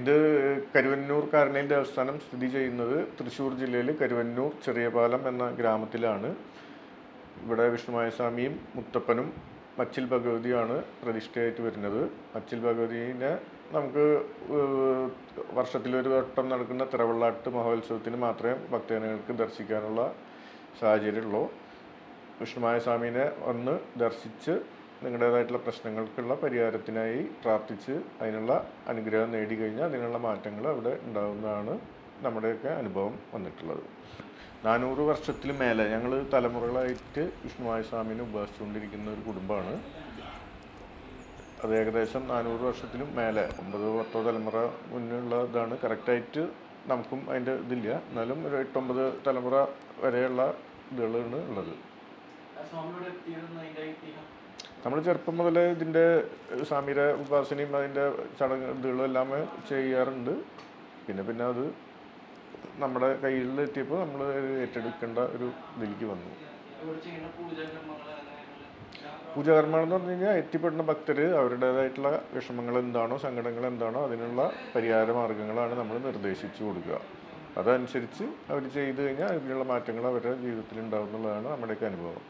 ഇത് കരുവന്നൂർ കാരണയിൽ ദേവസ്ഥാനം സ്ഥിതി ചെയ്യുന്നത് തൃശ്ശൂർ ജില്ലയിൽ കരുവന്നൂർ ചെറിയപാലം എന്ന ഗ്രാമത്തിലാണ്. ഇവിടെ വിഷ്ണുമായ സ്വാമിയും മുത്തപ്പനും മച്ചിൽ ഭഗവതിയാണ് പ്രതിഷ്ഠയായിട്ട് വരുന്നത്. മച്ചിൽ ഭഗവതിനെ നമുക്ക് വർഷത്തിലൊരു വട്ടം നടക്കുന്ന തിറവള്ളാട്ട് മഹോത്സവത്തിന് മാത്രമേ ഭക്തജനങ്ങൾക്ക് ദർശിക്കാനുള്ള സാഹചര്യമുള്ളൂ. വിഷ്ണുമായ സ്വാമീനെ വന്ന് ദർശിച്ച് നിങ്ങളുടേതായിട്ടുള്ള പ്രശ്നങ്ങൾക്കുള്ള പരിഹാരത്തിനായി പ്രാർത്ഥിച്ച് അതിനുള്ള അനുഗ്രഹം നേടിക്കഴിഞ്ഞാൽ അതിനുള്ള മാറ്റങ്ങൾ അവിടെ ഉണ്ടാകുന്നതാണ് നമ്മുടെയൊക്കെ അനുഭവം വന്നിട്ടുള്ളത്. നാനൂറ് വർഷത്തിൽ മേലെ ഞങ്ങൾ തലമുറകളായിട്ട് വിഷ്ണുമായ സ്വാമിനെ ഉപാസിച്ചുകൊണ്ടിരിക്കുന്ന ഒരു കുടുംബമാണ്. അത് ഏകദേശം നാനൂറ് വർഷത്തിലും മേലെ. ഒമ്പത് പത്തോ തലമുറ മുന്നുള്ളതാണ് കറക്റ്റായിട്ട് നമുക്കും അതിന്റെ ഇതില്ല. എന്നാലും ഒരു എട്ടൊമ്പത് തലമുറ വരെയുള്ള ഇതുകളാണ് ഉള്ളത്. നമ്മൾ ചെറുപ്പം മുതൽ ഇതിന്റെ സാമീര ഉപാസനയും അതിന്റെ ചടങ്ങ് ഇതുകളും എല്ലാം ചെയ്യാറുണ്ട്. പിന്നെ പിന്നെ അത് നമ്മുടെ കയ്യിൽ എത്തിയപ്പോൾ നമ്മൾ ഏറ്റെടുക്കേണ്ട ഒരു ഇതിലേക്ക് വന്നു. പൂജാകർമ്മങ്ങൾ എന്ന് പറഞ്ഞു കഴിഞ്ഞാൽ എത്തിപ്പെടുന്ന ഭക്തർ അവരുടേതായിട്ടുള്ള വിഷമങ്ങൾ എന്താണോ സങ്കടങ്ങൾ എന്താണോ അതിനുള്ള പരിഹാര മാർഗങ്ങളാണ് നമ്മൾ നിർദ്ദേശിച്ചു കൊടുക്കുക. അതനുസരിച്ച് അവർ ചെയ്തു കഴിഞ്ഞാൽ അതിനുള്ള മാറ്റങ്ങൾ അവരുടെ ജീവിതത്തിൽ ഉണ്ടാവും എന്നുള്ളതാണ് നമ്മുടെയൊക്കെ അനുഭവം.